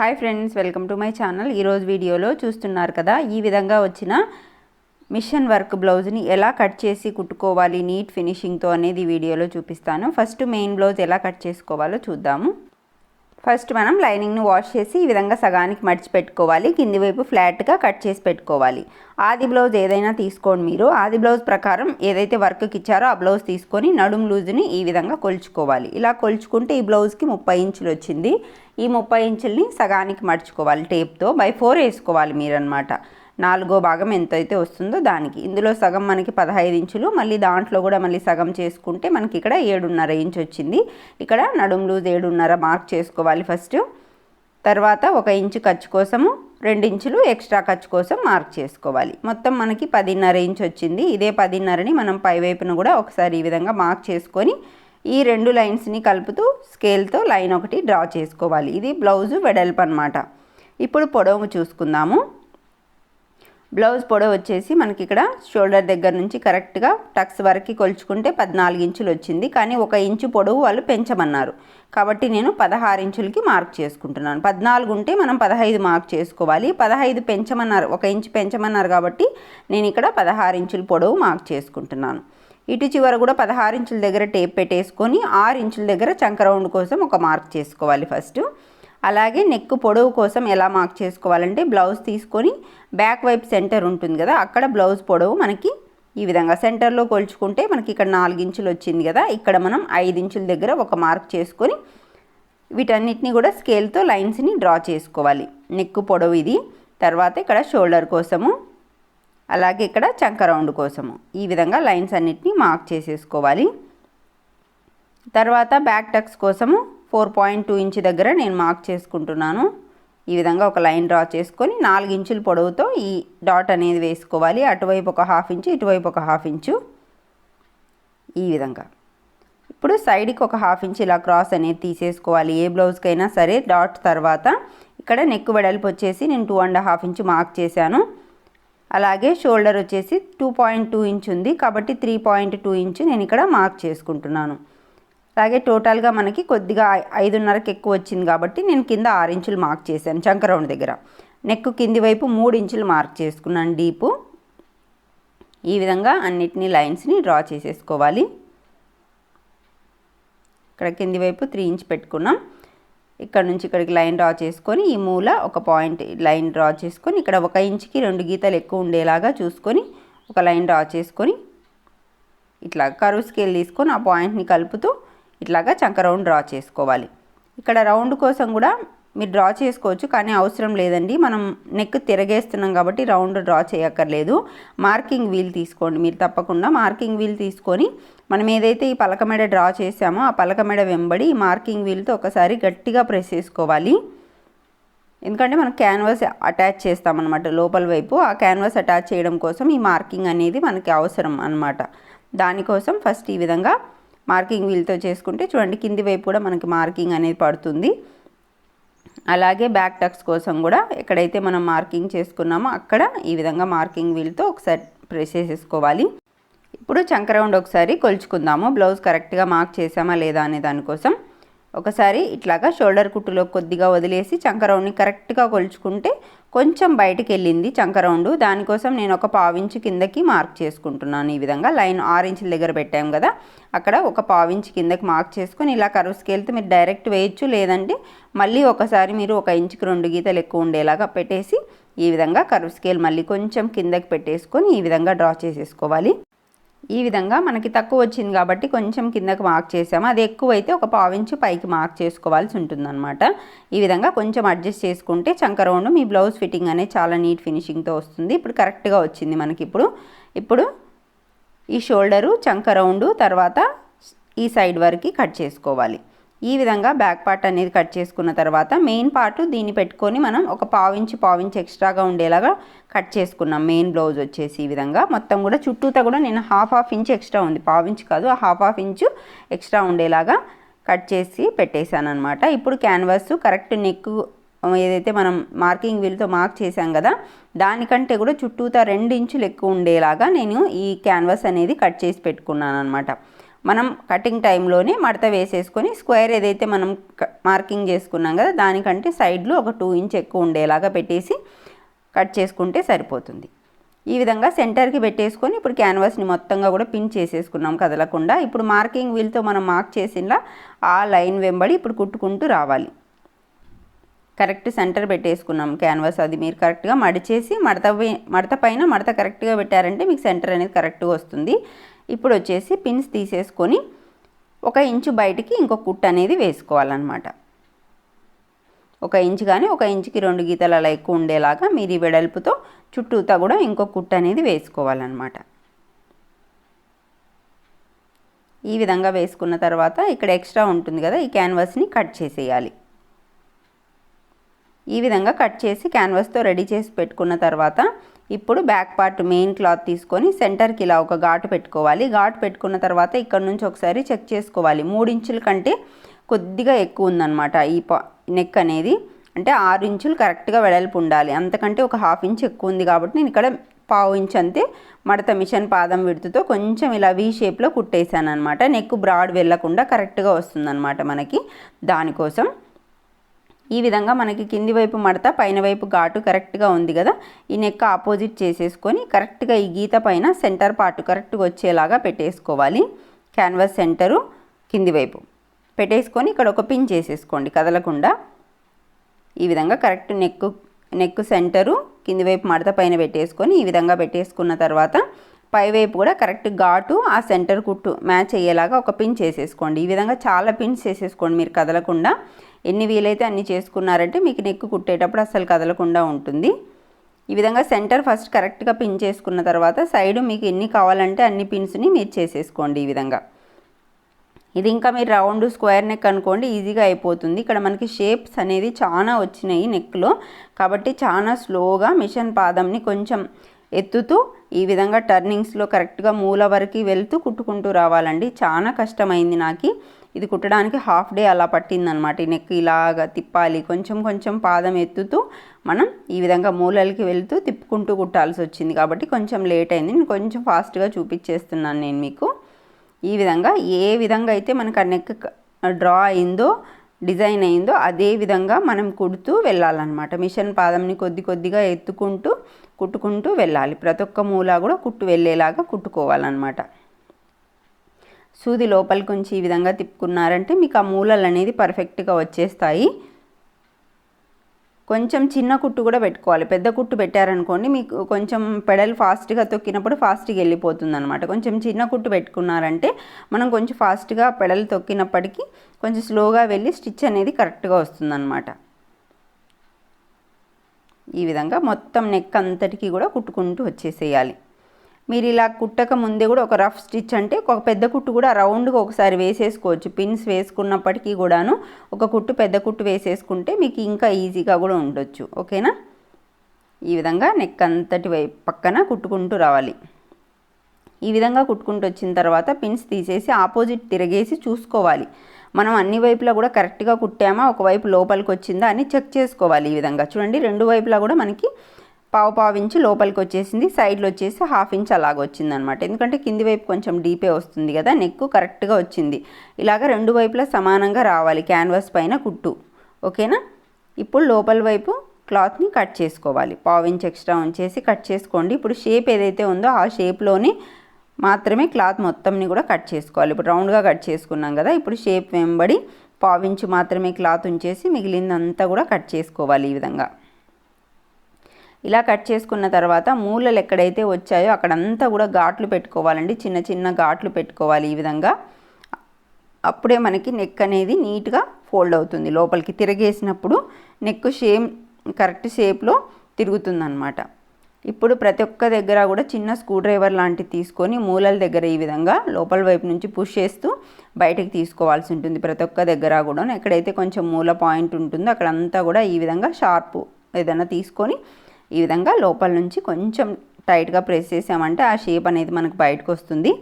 Hi friends welcome to my channel. ఈరోజు వీడియోలో చూస్తున్నారు కదా ఈ విధంగా వచ్చిన మిషన్ వర్క్ బ్లౌజ్ని ఎలా కట్ చేసి కుట్టుకోవాలి నీట్ ఫినిషింగ్తో అనేది వీడియోలో చూపిస్తాను. ఫస్ట్ మెయిన్ బ్లౌజ్ ఎలా కట్ చేసుకోవాలో చూద్దాము. ఫస్ట్ మనం లైనింగ్ను వాష్ చేసి ఈ విధంగా సగానికి మడిచి పెట్టుకోవాలి కింది వైపు ఫ్లాట్గా కట్ చేసి పెట్టుకోవాలి. ఆది బ్లౌజ్ ఏదైనా తీసుకోండి మీరు. ఆది బ్లౌజ్ ప్రకారం ఏదైతే వర్క్కి ఇచ్చారో ఆ బ్లౌజ్ తీసుకొని నడుం లూజ్ని ఈ విధంగా కొలుచుకోవాలి. ఇలా కొలుచుకుంటే ఈ బ్లౌజ్కి ముప్పై ఇంచులు వచ్చింది. ఈ ముప్పై ఇంచుల్ని సగానికి మడుచుకోవాలి టేప్తో. బై ఫోర్ వేసుకోవాలి మీరన్నమాట. నాలుగో భాగం ఎంతైతే వస్తుందో దానికి. ఇందులో సగం మనకి పదహైదు ఇంచులు మళ్ళీ దాంట్లో కూడా మళ్ళీ సగం చేసుకుంటే మనకి ఇక్కడ ఏడున్నర ఇంచ్ వచ్చింది. ఇక్కడ నడుం లూజ్ ఏడున్నర మార్క్ చేసుకోవాలి ఫస్ట్. తర్వాత ఒక ఇంచు ఖర్చు కోసము రెండు ఇంచులు ఎక్స్ట్రా ఖర్చు కోసం మార్క్ చేసుకోవాలి. మొత్తం మనకి పదిన్నర ఇంచ్ వచ్చింది. ఇదే పదిన్నరని మనం పైవైపున కూడా ఒకసారి ఈ విధంగా మార్క్ చేసుకొని ఈ రెండు లైన్స్ని కలుపుతూ స్కేల్తో లైన్ ఒకటి డ్రా చేసుకోవాలి. ఇది బ్లౌజు వెడల్పు అనమాట ఇప్పుడు పొడవు చూసుకుందాము. బ్లౌజ్ పొడవు వచ్చేసి మనకి ఇక్కడ షోల్డర్ దగ్గర నుంచి కరెక్ట్గా టక్స్ వరకు కొలుచుకుంటే పద్నాలుగు ఇంచులు వచ్చింది. కానీ ఒక ఇంచు పొడవు వాళ్ళు పెంచమన్నారు. కాబట్టి నేను పదహారు ఇంచులకి మార్క్ చేసుకుంటున్నాను. పద్నాలుగు ఉంటే మనం పదహైదు మార్క్ చేసుకోవాలి. పదహైదు పెంచమన్నారు ఒక ఇంచు పెంచమన్నారు కాబట్టి నేను ఇక్కడ పదహారు ఇంచుల పొడవు మార్క్ చేసుకుంటున్నాను. ఇటు చివర కూడా పదహారు ఇంచుల దగ్గర టేప్ పెట్టేసుకొని ఆరు ఇంచుల దగ్గర చంక రౌండ్ కోసం ఒక మార్క్ చేసుకోవాలి ఫస్ట్. అలాగే నెక్ పొడవు కోసం ఎలా మార్క్ చేసుకోవాలంటే బ్లౌజ్ తీసుకొని బ్యాక్ వైపు సెంటర్ ఉంటుంది కదా అక్కడ బ్లౌజ్ పొడవు మనకి ఈ విధంగా సెంటర్లో కొలుచుకుంటే మనకి ఇక్కడ నాలుగించులు వచ్చింది కదా ఇక్కడ మనం ఐదు ఇంచుల దగ్గర ఒక మార్క్ చేసుకొని వీటన్నిటిని కూడా స్కేల్తో లైన్స్ని డ్రా చేసుకోవాలి. నెక్ పొడవు ఇది తర్వాత ఇక్కడ షోల్డర్ కోసము అలాగే ఇక్కడ చంక రౌండ్ కోసము. ఈ విధంగా లైన్స్ అన్నిటిని మార్క్ చేసేసుకోవాలి. తర్వాత బ్యాక్ టక్స్ కోసము ఫోర్ పాయింట్ టూ ఇంచ్ దగ్గర నేను మార్క్ చేసుకుంటున్నాను. ఈ విధంగా ఒక లైన్ డ్రా చేసుకొని నాలుగు ఇంచుల పొడవుతో ఈ డాట్ అనేది వేసుకోవాలి. అటువైపు ఒక హాఫ్ ఇంచు ఇటువైపు ఒక హాఫ్ ఇంచు. ఈ విధంగా. ఇప్పుడు సైడ్కి ఒక హాఫ్ ఇంచ్ ఇలా క్రాస్ అనేది తీసేసుకోవాలి. ఏ బ్లౌజ్కైనా సరే డాట్ తర్వాత ఇక్కడ నెక్ వెడల్పు వచ్చేసి నేను two and half inch mark చేశాను. అలాగే షోల్డర్ వచ్చేసి టూ పాయింట్ టూ ఇంచ్ ఉంది కాబట్టి త్రీ పాయింట్ టూ ఇంచ్ నేను ఇక్కడ మార్క్ చేసుకుంటున్నాను. అలాగే టోటల్గా మనకి కొద్దిగా ఐదున్నరకి ఎక్కువ వచ్చింది కాబట్టి నేను కింద ఆరు ఇంచులు మార్క్ చేశాను చంకరౌండ్ దగ్గర. నెక్ కింది వైపు మూడు ఇంచులు మార్క్ చేసుకున్నాను డీపు ఈ విధంగా అన్నిటినీ లైన్స్ని డ్రా చేసేసుకోవాలి. ఇక్కడ కింది వైపు త్రీ ఇంచ్ పెట్టుకున్నాం. ఇక్కడ నుంచి ఇక్కడికి లైన్ డ్రా చేసుకొని ఈ మూల ఒక పాయింట్ లైన్ డ్రా చేసుకొని ఇక్కడ ఒక ఇంచుకి రెండు గీతలు ఎక్కువ ఉండేలాగా చూసుకొని ఒక లైన్ డ్రా చేసుకొని ఇట్లా కరువు స్కేల్ తీసుకొని ఆ పాయింట్ని కలుపుతూ ఇట్లాగా చంక రౌండ్ డ్రా చేసుకోవాలి. ఇక్కడ రౌండ్ కోసం కూడా మీరు డ్రా చేసుకోవచ్చు కానీ అవసరం లేదండి. మనం నెక్ తిరగేస్తున్నాం కాబట్టి రౌండ్ డ్రా చేయక్కర్లేదు. మార్కింగ్ వీల్ తీసుకోండి. మీరు తప్పకుండా మార్కింగ్ వీల్ తీసుకొని మనం ఏదైతే ఈ పలక మెడ డ్రా చేసామో ఆ పలక మెడ వెంబడి మార్కింగ్ వీల్తో ఒకసారి గట్టిగా ప్రెస్ చేసుకోవాలి. ఎందుకంటే మనం క్యాన్వాస్ అటాచ్ చేస్తామన్నమాట. లోపల వైపు ఆ క్యాన్వాస్ అటాచ్ చేయడం కోసం ఈ మార్కింగ్ అనేది మనకి అవసరం అనమాట దానికోసం ఫస్ట్ ఈ విధంగా మార్కింగ్ వీల్తో చేసుకుంటే చూడండి కింది వైపు కూడా మనకి మార్కింగ్ అనేది పడుతుంది. అలాగే బ్యాక్ టక్స్ కోసం కూడా ఎక్కడైతే మనం మార్కింగ్ చేసుకున్నామో అక్కడ ఈ విధంగా మార్కింగ్ వీల్తో ఒకసారి ప్రెస్ చేసేసుకోవాలి. ఇప్పుడు చంక రౌండ్ ఒకసారి కొలుచుకుందాము. బ్లౌజ్ కరెక్ట్గా మార్క్ చేసామా లేదా అనే దానికోసం. ఒకసారి ఇట్లాగా షోల్డర్ కుట్టులో కొద్దిగా వదిలేసి చంక రౌండ్ని కరెక్ట్గా కొలుచుకుంటే కొంచెం బయటికి వెళ్ళింది చంక రౌండ్. దానికోసం నేను ఒక పావించు కిందకి మార్క్ చేసుకుంటున్నాను. ఈ విధంగా లైన్ ఆరు ఇంచుల దగ్గర పెట్టాం కదా అక్కడ ఒక పావించు కిందకి మార్క్ చేసుకొని ఇలా కరువు స్కేల్తో మీరు డైరెక్ట్ వేయచ్చు లేదంటే మళ్ళీ ఒకసారి మీరు ఒక ఇంచుకి రెండు గీతలు ఎక్కువ ఉండేలాగా పెట్టేసి ఈ విధంగా కరువు స్కేల్ మళ్ళీ కొంచెం కిందకి పెట్టేసుకొని ఈ విధంగా డ్రా చేసేసుకోవాలి. ఈ విధంగా మనకి తక్కువ వచ్చింది కాబట్టి కొంచెం కిందకి మార్క్ చేసాము. అది ఎక్కువ అయితే ఒక పావించు పైకి మార్క్ చేసుకోవాల్సి ఉంటుందన్నమాట. ఈ విధంగా కొంచెం అడ్జస్ట్ చేసుకుంటే చంక రౌండ్ మీ బ్లౌజ్ ఫిట్టింగ్ అనేది చాలా నీట్ ఫినిషింగ్తో వస్తుంది. ఇప్పుడు కరెక్ట్గా వచ్చింది మనకి ఇప్పుడు. ఇప్పుడు ఈ షోల్డరు చంక రౌండ్ తర్వాత ఈ సైడ్ వరకు కట్ చేసుకోవాలి. ఈ విధంగా బ్యాక్ పార్ట్ అనేది కట్ చేసుకున్న తర్వాత మెయిన్ పార్ట్ దీన్ని పెట్టుకొని మనం ఒక పావించి పావించి ఎక్స్ట్రాగా ఉండేలాగా కట్ చేసుకున్నాం. మెయిన్ బ్లౌజ్ వచ్చేసి ఈ విధంగా. మొత్తం కూడా చుట్టూతా కూడా నేను హాఫ్ హాఫ్ ఇంచ్ ఎక్స్ట్రా ఉంది. పావించి కాదు ఆ హాఫ్ హాఫ్ ఇంచు ఎక్స్ట్రా ఉండేలాగా కట్ చేసి పెట్టేశాను అనమాట ఇప్పుడు క్యాన్వాస్ కరెక్ట్ నెక్ ఏదైతే మనం మార్కింగ్ వీల్తో మార్క్ చేసాం కదా దానికంటే కూడా చుట్టూతా రెండు ఇంచులు ఎక్కువ ఉండేలాగా నేను ఈ క్యాన్వాస్ అనేది కట్ చేసి పెట్టుకున్నాను అనమాట మనం కటింగ్ టైంలోనే మడత వేసేసుకొని స్క్వేర్ ఏదైతే మనం మార్కింగ్ చేసుకున్నాం కదా దానికంటే సైడ్లో ఒక టూ ఇంచ్ ఎక్కువ ఉండేలాగా పెట్టేసి కట్ చేసుకుంటే సరిపోతుంది. ఈ విధంగా సెంటర్కి పెట్టేసుకొని ఇప్పుడు క్యాన్వాస్ని మొత్తంగా కూడా పిన్ చేసేసుకున్నాం కదలకుండా ఇప్పుడు మార్కింగ్ వీల్తో మనం మార్క్ చేసినలా ఆ లైన్ వెంబడి ఇప్పుడు కుట్టుకుంటూ రావాలి. కరెక్ట్ సెంటర్ పెట్టేసుకున్నాం క్యాన్వాస్ అది మీరు కరెక్ట్గా మడిచేసి మడత మడత పైన మడత కరెక్ట్గా పెట్టారంటే మీకు సెంటర్ అనేది కరెక్ట్గా వస్తుంది. ఇప్పుడు వచ్చేసి పిన్స్ తీసేసుకొని ఒక ఇంచు బయటికి ఇంకొక కుట్ అనేది వేసుకోవాలన్నమాట. ఒక ఇంచు కానీ ఒక ఇంచుకి రెండు గీతలు అలా ఎక్కువ ఉండేలాగా మీరు ఈ వెడల్పుతో చుట్టూతా కూడా ఇంకొక కుట్ అనేది వేసుకోవాలన్నమాట. ఈ విధంగా వేసుకున్న తర్వాత ఇక్కడ ఎక్స్ట్రా ఉంటుంది కదా ఈ క్యాన్వాస్ని కట్ చేసేయాలి. ఈ విధంగా కట్ చేసి క్యాన్వాస్తో రెడీ చేసి పెట్టుకున్న తర్వాత ఇప్పుడు బ్యాక్ పార్ట్ మెయిన్ క్లాత్ తీసుకొని సెంటర్కి ఇలా ఒక ఘాటు పెట్టుకోవాలి. ఘాటు పెట్టుకున్న తర్వాత ఇక్కడ నుంచి ఒకసారి చెక్ చేసుకోవాలి. మూడు ఇంచుల కంటే కొద్దిగా ఎక్కువ ఉందన్నమాట ఈ పా నెక్ అనేది. అంటే ఆరు ఇంచులు కరెక్ట్గా వెడల్పు ఉండాలి. అంతకంటే ఒక హాఫ్ ఇంచ్ ఎక్కువ ఉంది కాబట్టి నేను ఇక్కడ పావు ఇంచ్ అంతే మడత మిషన్ పాదం విడుతుతో కొంచెం ఇలా వీ షేప్లో కుట్టేశాను అనమాట నెక్ బ్రాడ్ వెళ్ళకుండా కరెక్ట్గా వస్తుందన్నమాట మనకి దానికోసం. ఈ విధంగా మనకి కింది వైపు మడత పైన వైపు ఘాటు కరెక్ట్గా ఉంది కదా? ఈ నెక్ ఆపోజిట్ చేసేసుకొని కరెక్ట్గా ఈ గీత పైన సెంటర్ పార్ట్ కరెక్ట్గా వచ్చేలాగా పెట్టేసుకోవాలి. క్యాన్వాస్ సెంటరు కింది వైపు. పెట్టేసుకొని ఇక్కడ ఒక పిన్ చేసేసుకోండి కదలకుండా. ఈ విధంగా కరెక్ట్ నెక్ నెక్ సెంటరు కింది వైపు మడత పైన పెట్టేసుకొని ఈ విధంగా పెట్టేసుకున్న తర్వాత పై వైపు కూడా కరెక్ట్ ఘాటు ఆ సెంటర్ కుట్టు మ్యాచ్ అయ్యేలాగా ఒక పిన్ చేసేసుకోండి. ఈ విధంగా చాలా పిన్స్ చేసేసుకోండి మీరు కదలకుండా. ఎన్ని వీలైతే అన్ని చేసుకున్నారంటే మీకు నెక్కు కుట్టేటప్పుడు అసలు కదలకుండా ఉంటుంది. ఈ విధంగా సెంటర్ ఫస్ట్ కరెక్ట్గా పిన్ చేసుకున్న తర్వాత సైడ్ మీకు ఎన్ని కావాలంటే అన్ని పిన్స్ని మీరు చేసేసుకోండి ఈ విధంగా. ఇది ఇంకా మీరు రౌండ్ స్క్వేర్ నెక్ అనుకోండి ఈజీగా అయిపోతుంది. ఇక్కడ మనకి షేప్స్ అనేది చాలా వచ్చినాయి నెక్లో. కాబట్టి చాలా స్లోగా మిషన్ పాదంని కొంచెం ఎత్తుతూ ఈ విధంగా టర్నింగ్స్లో కరెక్ట్గా మూల వరకు వెళ్తూ కుట్టుకుంటూ రావాలండి. చాలా కష్టమైంది నాకు. ఇది కుట్టడానికి హాఫ్ డే అలా పట్టిందనమాట ఈ నెక్ ఇలాగా తిప్పాలి కొంచెం కొంచెం పాదం ఎత్తుతూ మనం ఈ విధంగా మూలలకి వెళ్తూ తిప్పుకుంటూ కుట్టాల్సి వచ్చింది. కాబట్టి కొంచెం లేట్ అయింది. నేను కొంచెం ఫాస్ట్గా చూపించేస్తున్నాను నేను మీకు. ఈ విధంగా ఏ విధంగా అయితే మనకు ఆ నెక్ డ్రా అయిందో డిజైన్ అయిందో అదే విధంగా మనం కుడుతూ వెళ్ళాలన్నమాట. మిషన్ పాదంని కొద్ది కొద్దిగా ఎత్తుకుంటూ కుట్టుకుంటూ వెళ్ళాలి. ప్రతి ఒక్క మూల కూడా కుట్టు వెళ్ళేలాగా కుట్టుకోవాలన్నమాట. సూది లోపలికి ఉంచి ఈ విధంగా తిప్పుకున్నారంటే మీకు ఆ మూలలు అనేది పర్ఫెక్ట్గా వచ్చేస్తాయి. కొంచెం చిన్న కుట్టు కూడా పెట్టుకోవాలి. పెద్ద కుట్టు పెట్టారనుకోండి మీకు కొంచెం పెడల్ ఫాస్ట్గా తొక్కినప్పుడు ఫాస్ట్గా వెళ్ళిపోతుంది అనమాట కొంచెం చిన్న కుట్టు పెట్టుకున్నారంటే మనం కొంచెం ఫాస్ట్గా పెడల్ తొక్కినప్పటికీ కొంచెం స్లోగా వెళ్ళి స్టిచ్ అనేది కరెక్ట్గా వస్తుందన్నమాట. ఈ విధంగా మొత్తం నెక్ అంతటికి కూడా కుట్టుకుంటూ వచ్చేసేయాలి. మీరు ఇలా కుట్టక ముందే కూడా ఒక రఫ్ స్టిచ్ అంటే ఒక పెద్ద కుట్టు కూడా రౌండ్గా ఒకసారి వేసేసుకోవచ్చు. పిన్స్ వేసుకున్నప్పటికీ కూడాను ఒక కుట్టు పెద్ద కుట్టు వేసేసుకుంటే మీకు ఇంకా ఈజీగా కూడా ఉండొచ్చు. ఓకేనా? ఈ విధంగా నెక్ అంతటి వైపు పక్కన కుట్టుకుంటూ రావాలి. ఈ విధంగా కుట్టుకుంటూ వచ్చిన తర్వాత పిన్స్ తీసేసి ఆపోజిట్ తిరగేసి చూసుకోవాలి. మనం అన్ని వైపులా కూడా కరెక్ట్గా కుట్టామా ఒకవైపు లోపలికి వచ్చిందా అని చెక్ చేసుకోవాలి ఈ విధంగా. చూడండి రెండు వైపులా కూడా మనకి పావు పావు ఇంచు లోపలికి వచ్చేసింది సైడ్లో వచ్చేసి హాఫ్ ఇంచ్ అలాగ వచ్చింది అనమాట ఎందుకంటే కింది వైపు కొంచెం డీపే వస్తుంది కదా నెక్ కరెక్ట్గా వచ్చింది. ఇలాగ రెండు వైపులా సమానంగా రావాలి క్యాన్వాస్ పైన కుట్టు. ఓకేనా? ఇప్పుడు లోపల వైపు క్లాత్ని కట్ చేసుకోవాలి. పావు ఇంచ్ ఎక్స్ట్రా ఉంచేసి కట్ చేసుకోండి. ఇప్పుడు షేప్ ఏదైతే ఉందో ఆ షేప్లోనే మాత్రమే క్లాత్ మొత్తంని కూడా కట్ చేసుకోవాలి. ఇప్పుడు రౌండ్గా కట్ చేసుకున్నాం కదా ఇప్పుడు షేప్ వెంబడి పావించి మాత్రమే క్లాత్ ఉంచేసి మిగిలిందంతా కూడా కట్ చేసుకోవాలి ఈ విధంగా. ఇలా కట్ చేసుకున్న తర్వాత మూలలు ఎక్కడైతే వచ్చాయో అక్కడంతా కూడా ఘాట్లు పెట్టుకోవాలండి. చిన్న చిన్న ఘాట్లు పెట్టుకోవాలి ఈ విధంగా. అప్పుడే మనకి నెక్ అనేది నీట్గా ఫోల్డ్ అవుతుంది. లోపలికి తిరగేసినప్పుడు నెక్ షేమ్ కరెక్ట్ షేప్లో తిరుగుతుందన్నమాట. ఇప్పుడు ప్రతి ఒక్క దగ్గర కూడా చిన్న స్క్రూ డ్రైవర్ లాంటివి తీసుకొని మూలల దగ్గర ఈ విధంగా లోపల వైపు నుంచి పుష్ చేస్తూ బయటకు తీసుకోవాల్సి ఉంటుంది. ప్రతి ఒక్క దగ్గర కూడా ఎక్కడైతే కొంచెం మూల పాయింట్ ఉంటుందో అక్కడంతా కూడా ఈ విధంగా షార్ప్ ఏదైనా తీసుకొని ఈ విధంగా లోపల నుంచి కొంచెం టైట్గా ప్రెస్ చేసామంటే ఆ షేప్ అనేది మనకు బయటకు వస్తుంది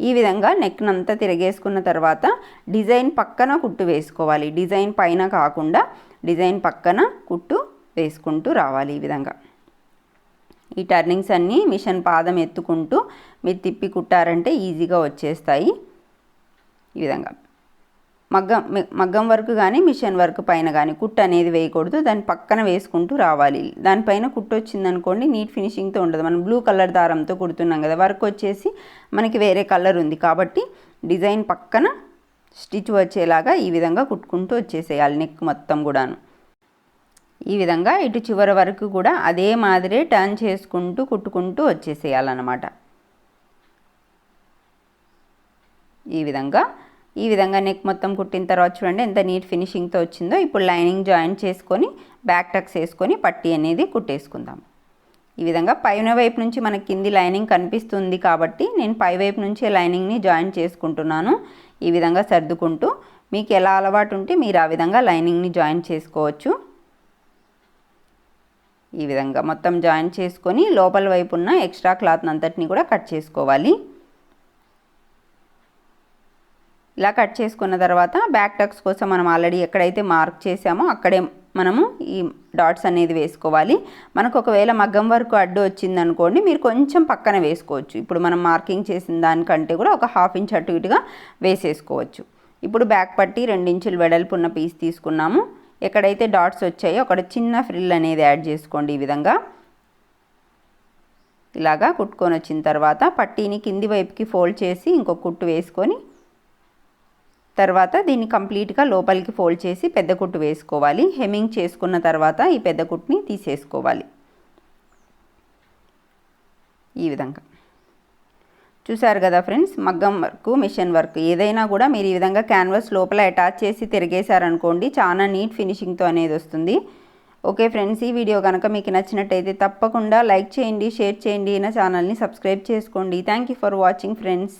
ఈ విధంగా నెక్నంతా తిరగేసుకున్న తర్వాత డిజైన్ పక్కన కుట్టు వేసుకోవాలి. డిజైన్ పైన కాకుండా డిజైన్ పక్కన కుట్టు వేసుకుంటూ రావాలి ఈ విధంగా. ఈ టర్నింగ్స్ అన్నీ మిషన్ పాదం ఎత్తుకుంటూ మీరు తిప్పి కుట్టారంటే ఈజీగా వచ్చేస్తాయి. ఈ విధంగా. మగ్గం మగ్గం వర్క్ కానీ మిషన్ వర్క్ పైన కానీ కుట్టు అనేది వేయకూడదు. దాని పక్కన వేసుకుంటూ రావాలి. దానిపైన కుట్టు వచ్చింది అనుకోండి నీట్ ఫినిషింగ్తో ఉండదు. మనం బ్లూ కలర్ దారంతో కుడుతున్నాం కదా వర్క్ వచ్చేసి మనకి వేరే కలర్ ఉంది కాబట్టి డిజైన్ పక్కన స్టిచ్ వచ్చేలాగా ఈ విధంగా కుట్టుకుంటూ వచ్చేసేయాలి నెక్ మొత్తం కూడాను. ఈ విధంగా ఇటు చివరి వరకు కూడా అదే మాదిరే టర్న్ చేసుకుంటూ కుట్టుకుంటూ వచ్చేసేయాలన్నమాట. ఈ విధంగా ఈ విధంగా నెక్ మొత్తం కుట్టిన తర్వాత చూడండి ఎంత నీట్ ఫినిషింగ్తో వచ్చిందో ఇప్పుడు లైనింగ్ జాయిన్ చేసుకొని బ్యాక్ టక్స్ వేసుకొని పట్టి అనేది కుట్టేసుకుందాం. ఈ విధంగా పైన వైపు నుంచి మనకి కింది లైనింగ్ కనిపిస్తుంది కాబట్టి నేను పై వైపు నుంచే లైనింగ్ని జాయిన్ చేసుకుంటున్నాను. ఈ విధంగా సర్దుకుంటూ మీకు ఎలా అలవాటు ఉంటే మీరు ఆ విధంగా లైనింగ్ని జాయిన్ చేసుకోవచ్చు. ఈ విధంగా మొత్తం జాయిన్ చేసుకొని లోపల వైపు ఉన్న ఎక్స్ట్రా క్లాత్ అంతటిని కూడా కట్ చేసుకోవాలి. ఇలా కట్ చేసుకున్న తర్వాత బ్యాక్ టక్స్ కోసం మనం ఆల్రెడీ ఎక్కడైతే మార్క్ చేసామో అక్కడే మనము ఈ డాట్స్ అనేది వేసుకోవాలి. మనకు ఒకవేళ మగ్గం వరకు అడ్డు వచ్చింది అనుకోండి మీరు కొంచెం పక్కన వేసుకోవచ్చు. ఇప్పుడు మనం మార్కింగ్ చేసిన దానికంటే కూడా ఒక హాఫ్ ఇంచ్ అటు ఇటుగా వేసేసుకోవచ్చు. ఇప్పుడు బ్యాక్ పట్టి రెండించులు వెడల్పు ఉన్న పీస్ తీసుకున్నాము. ఎక్కడైతే డాట్స్ వచ్చాయో అక్కడ చిన్న ఫ్రిల్ అనేది యాడ్ చేసుకోండి ఈ విధంగా. ఇలాగా కుట్టుకొని వచ్చిన తర్వాత పట్టీని కింది వైపుకి ఫోల్డ్ చేసి ఇంకొక కుట్టు వేసుకొని తర్వాత దీన్ని కంప్లీట్గా లోపలికి ఫోల్డ్ చేసి పెద్ద కుట్టు వేసుకోవాలి. హెమ్మింగ్ చేసుకున్న తర్వాత ఈ పెద్ద కుట్టుని తీసేసుకోవాలి. ఈ విధంగా. చూసారు కదా ఫ్రెండ్స్ మగ్గం వర్క్ మిషన్ వర్క్ ఏదైనా కూడా మీరు ఈ విధంగా క్యాన్వాస్ లోపల అటాచ్ చేసి తిరిగేశారనుకోండి చాలా నీట్ ఫినిషింగ్తో అనేది వస్తుంది. ఓకే ఫ్రెండ్స్ ఈ వీడియో కనుక మీకు నచ్చినట్టయితే తప్పకుండా లైక్ చేయండి షేర్ చేయండి నా ఛానల్ని సబ్స్క్రైబ్ చేసుకోండి. Thank you for watching friends.